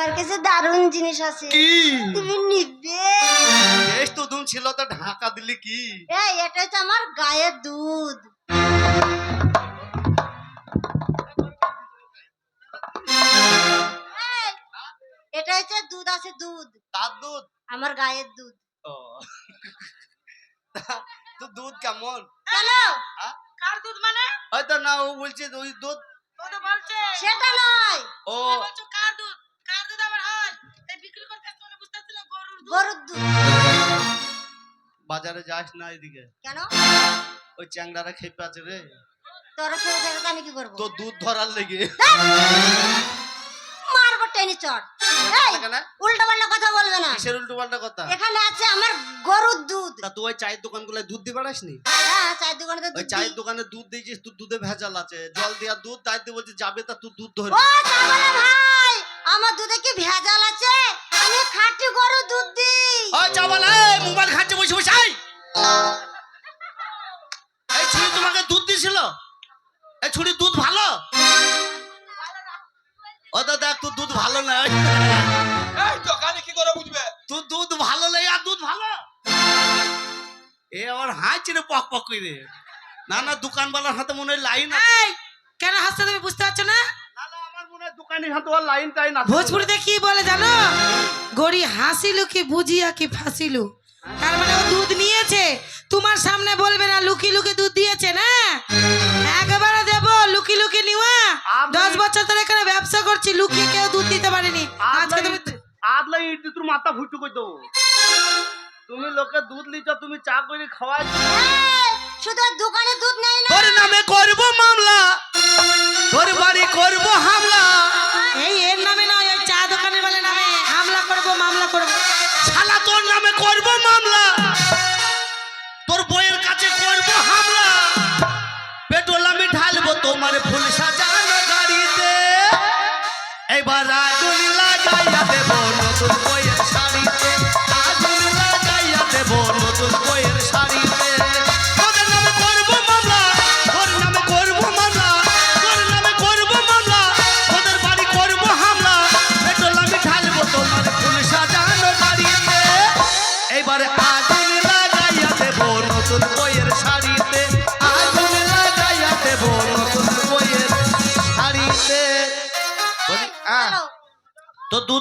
আমার কাছে দারুণ জিনিস আছে। কি? তুমি নিবে। তো দুম ছিল তো ঢাকা দিলি কি? এই এটা হচ্ছে আমার গায়ের দুধ। এটা হচ্ছে দুধ আছে দুধ। তার দুধ? আমার গায়ের দুধ। ও। তো দুধ কেমন? কেন? কার দুধ মানে? হয়তো না ও বলছে ওই দুধ। সেটা নয়। ও। বাজারে যাস না এদিকে। কেন? ওই চ্যাংড়ারা খেপে আছে রে। তোরা খেয়ে আমি কি করব? তো দুধ ধরার লেগে। মারবো টেনে চট। উল্টো পাল্টা কথা বলবে না। কিসের উল্টো পাল্টা কথা? এখানে আছে আমার গরুর দুধ। তা তুই ওই চায়ের দুধ দিয়ে হ্যাঁ চায়ের দোকানে ওই চায়ের দোকানে দুধ দিয়েছিস তুই দুধে ভেজাল আছে। জল দেওয়া দুধ তাই তুই বলছিস যাবে তা তুই দুধ ধরবি ও ভাই আমার দুধে কি ভেজাল আছে? আমি খাঁটি গরুর দুধ দিই। ওই চাওয়াল মোবাইল খাচ্ছে বসে বসে এই! ছুরি তোমাকে দুধ দিছিল? এই ছুরি দুধ ভালো? ও তো দেখ তুই দুধ ভালো না এই! দোকানে কি করে বুঝবে? তুই দুধ ভালো লাগে আর দুধ ভালো? এ আমার হাঁচি রে পক পক করে। না না দোকানওয়ালার হাতে মনে হয় লাইন কেন হাসতে তুমি বুঝতে ভোজপুরিতে কি বলে জানো? গড়ি হাসিলু কি বুঝিয়া কি ফাঁসিলু? তার মানে ও দুধ নিয়েছে। তোমার সামনে বলবে না লুকি লুকি দুধ দিয়েছে না? একবারে দেব লুকি লুকি নিওয়া। দশ বছর ধরে এখানে ব্যবসা করছি লুকিয়ে কেউ দুধ দিতে পারেনি। আজকে তুমি আদলা ইট তোর মাথা ফুটু কই দেবো। তুমি লোকে দুধ লিচ তুমি চা করে খাওয়াই শুধু দোকানে দুধ নেই না। তোর নামে করব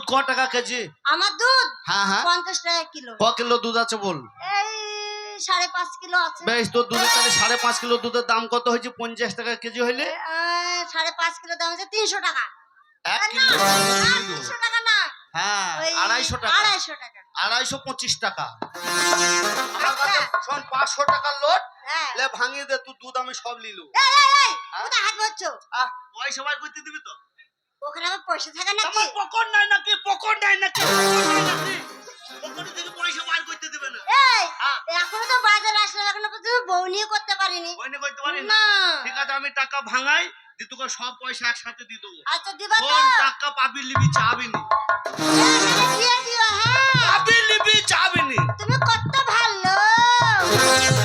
ক টাকা কেজি? আমার দুধ? হ্যাঁ হ্যাঁ। পঞ্চাশ টাকা কিলো। ক কিলো দুধ আছে বল। এই সাড়ে পাঁচ কিলো আছে। বেশ তোর দুধের তাহলে সাড়ে পাঁচ কিলো দুধের দাম কত হয়েছে? পঞ্চাশ টাকা কেজি হইলে? সাড়ে পাঁচ কিলো দাম হচ্ছে তিনশো টাকা। এক কিলো। তিনশো টাকা না। হ্যাঁ আড়াইশো টাকা। আড়াইশো টাকা। আড়াইশো পঁচিশ টাকা। আচ্ছা। শোন পাঁচশো টাকার লোট। হ্যাঁ। ভাঙিয়ে দে তুই দুধ আমি সব এই, হ্যাঁ? হাত আহ পয়সা বার করতে দিবি তো? ওখানে আমার পয়সা থাকে নাকি? আমার পকর নাই নাকি? পকর নাই নাকি? পকর নাই নাকি? পকরে থেকে পয়সা বার করতে দিবে না। এই হ্যাঁ। এখনও তো বাজার আসলে এখনও পর্যন্ত বউ নিয়ে করতে পারিনি। নিয়ে করতে পারি না? না। ঠিক আছে আমি টাকা ভাঙাই দি তোকে সব পয়সা একসাথে দিয়ে দেবো। আচ্ছা দিবা তো। টাকা পাবি লিবি চাবি নি। দিয়ে দিও হ্যাঁ। পাবি লিবি চাবি নি। তুমি কত ভালো।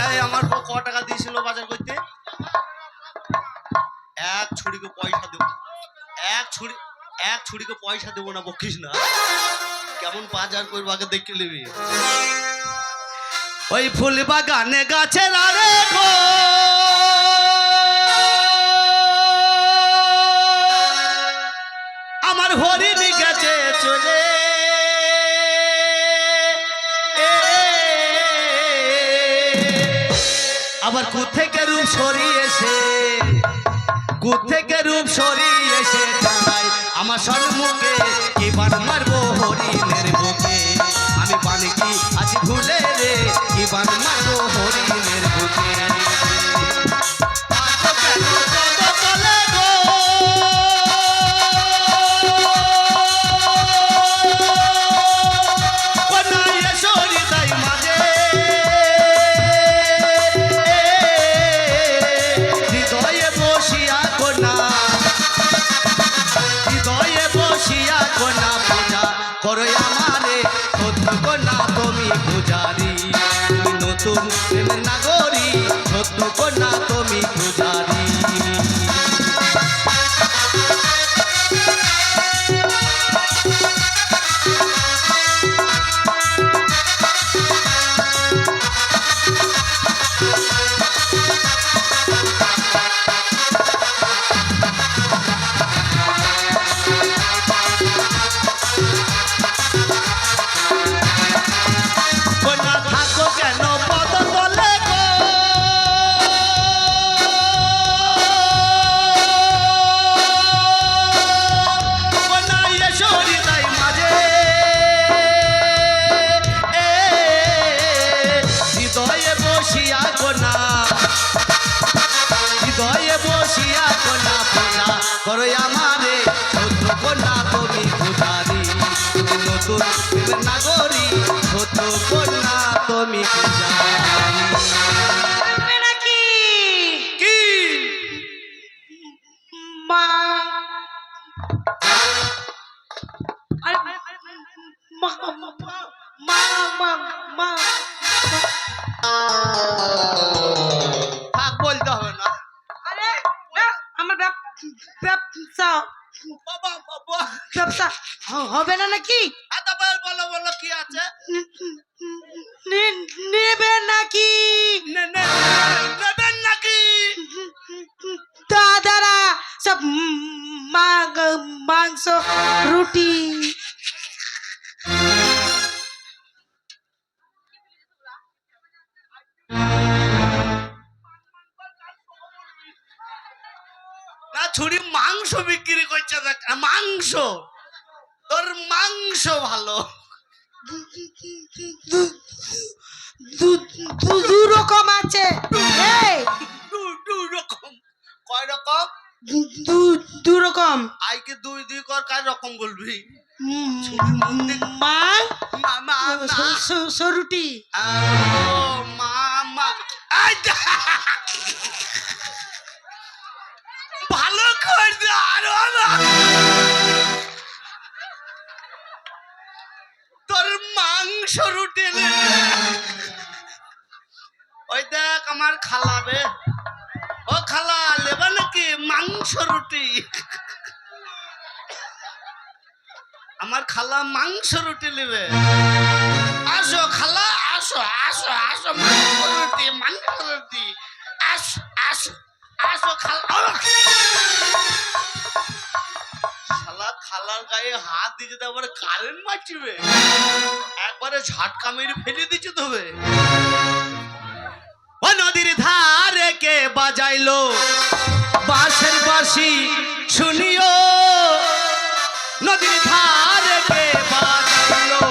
এই আমার বউ ক টাকা দিয়েছিল বাজার করতে? এক ছুরিকে পয়সা দেবো। এক ছুরি, এক ছুরিকে পয়সা দেবো না, বকিস না। কেমন বাজার করব, আগে দেখে নিবি। ওই ফুল বাগানে গাছের আরে আমার হরিণ গেছে চলে। আবার কোথেকে রূপ সরিয়েছে। কোথেকে রূপ সরিয়েছে তাই আমার সর্বকে এবার মারবো হরিণের বুকে আমি পানি কি নাগরী কন্যা তুমি কি? মা। মা মা মা মা বলতে হবে না। আরে না, আমার ব্যব- ব্যবসা। বাবা বাবা। ব্যবসা হবে না নাকি? বার বলো বলো কি আছে? নে- নেবে নাকি? নেবেন নাকি দাদারা সব মাংস রুটি। না ছুরি মাংস বিক্রি করছে মাংস। তোর মাংস ভালো। দু- রকম আছে। দু রকম কয় রকম দু- দু- রকম আইকে দুই দুই কর কার রকম বলবি মা? মা। সরুটি। মা মা খালা বে ও খালা লেবা নাকি মাংস রুটি? আমার খালা মাংস রুটি নেবে। আসো খালা, আসো আসো আসো, মাংস রুটি মাংস রুটি। আসো আসো আসো খালা খালার গায়ে হাত দিতে তারপরে কারেন্ট মারছিবে একবারে ঝাটকা মেরে ফেলে দিচ্ছে তবে নদীর ধারে কে বাজাইলো? বাঁশের বাঁশি শুনিও। নদীর ধারে কে বাজাইলো?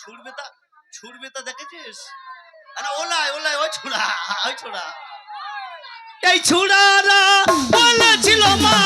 ছুড়বি তো দেখেছিস? আরে ওলাই ওলাই ওই ছুড়া ওই ছুড়া। এই ছোড়ারা বলেছিল মা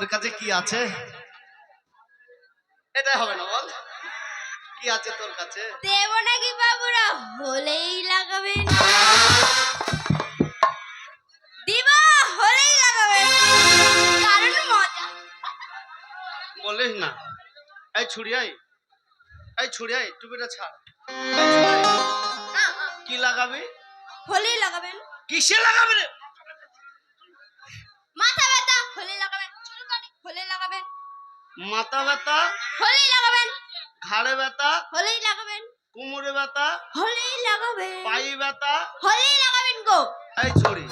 তোর কাছে কি আছে? এটাই হবে না বল। কি আছে তোর কাছে? দেব নাকি বাবুরা? হলেই লাগাবেন দিব হলেই লাগাবেন কারণ মজা। বলিস না। এই ছুড়িয়াই এই। ছুড়িয়াই টুপিটা ছাড়। কি লাগাবি? হলেই লাগাবেন কিসে লাগাবি রে? মাথা ব্যথা হলেই লাগাবেন হলেই লাগাবেন। মাথা ব্যথা হলেই লাগাবেন। ঘাড়ে ব্যথা হলেই লাগাবেন। কোমরে ব্যথা হলেই লাগাবেন। পায়ে ব্যথা। হলেই লাগাবেন গো। এই ছুরি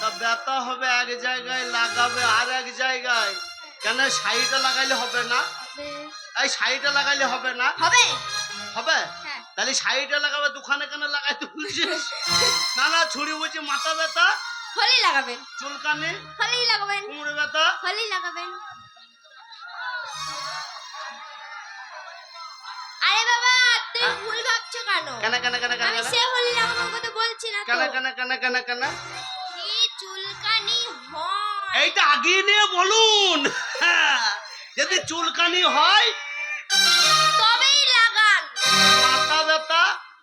তা ব্যথা হবে এক জায়গায় লাগাবে আর এক জায়গায়। কেন শাড়িটা লাগাইলে হবে না? এই শাড়িটা লাগাইলে হবে না? হবে। হবে? হ্যাঁ। তাহলে শাড়িটা লাগাবে দোকানে কেন লাগাইতে বলছিস না না ছুরি বলছি মাথা ব্যথা হলেই লাগাবেন। চুলকানি হলেই লাগাবেন। কোমরে ব্যথা। হলেই লাগাবেন। আরে বাবা তুই হ্যাঁ? ভুল ভাবছ কেন? কেন কেন কেন কেন আমি সে হলি লাগানোর কথা বলছি না তো। কেন কেন কেন কেন? কেন এই চুলকানি হয়। এইটা আগিয়ে নিয়ে বলুন। যদি চুলকানি হয় তবেই লাগান। মাথা ব্যথা।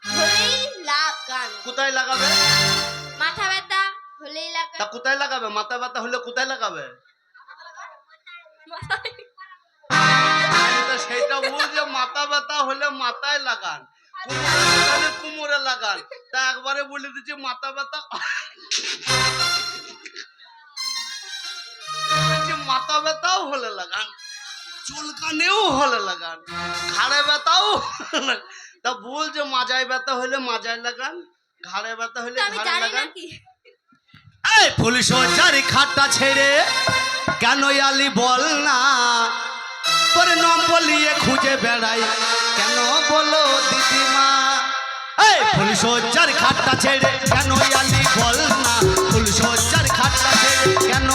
হলেই লাগান। কোথায় লাগাবে? হলেই তা কোথায় লাগাবে? মাথা ব্যথা হলে কোথায় লাগাবে? তো সেইটা বুঝে মাথা ব্যথা হলে মাথায় লাগান। কোমরে কোমরে লাগান? তা একবারে বলে দিচ্ছি মাথা ব্যথা। মাথা ব্যথাও হলে লাগান। চুলকানেও হলে লাগান। ঘাড়ে ব্যথাও তা বল যে মাজায় ব্যথা হলে মাজায় লাগান? ঘাড়ে ব্যথা হলে ঘাড়ে লাগান? এই ফুল সজ্জারি খাটটা ছেড়ে কেন আলি বল না? তোর নাম বলিয়ে খুঁজে বেড়াই। কেন বলো দিদিমা? এই ফুল সজ্জার খাটটা ছেড়ে কেন আলি বল না? পুলিশ সজ্জার খাটটা ছেড়ে কেন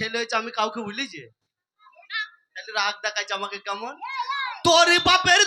ছেলে হয়েছে আমি কাউকে বলিছি তাহলে রাগ দেখাচ্ছে আমাকে কেমন? তোর বাপের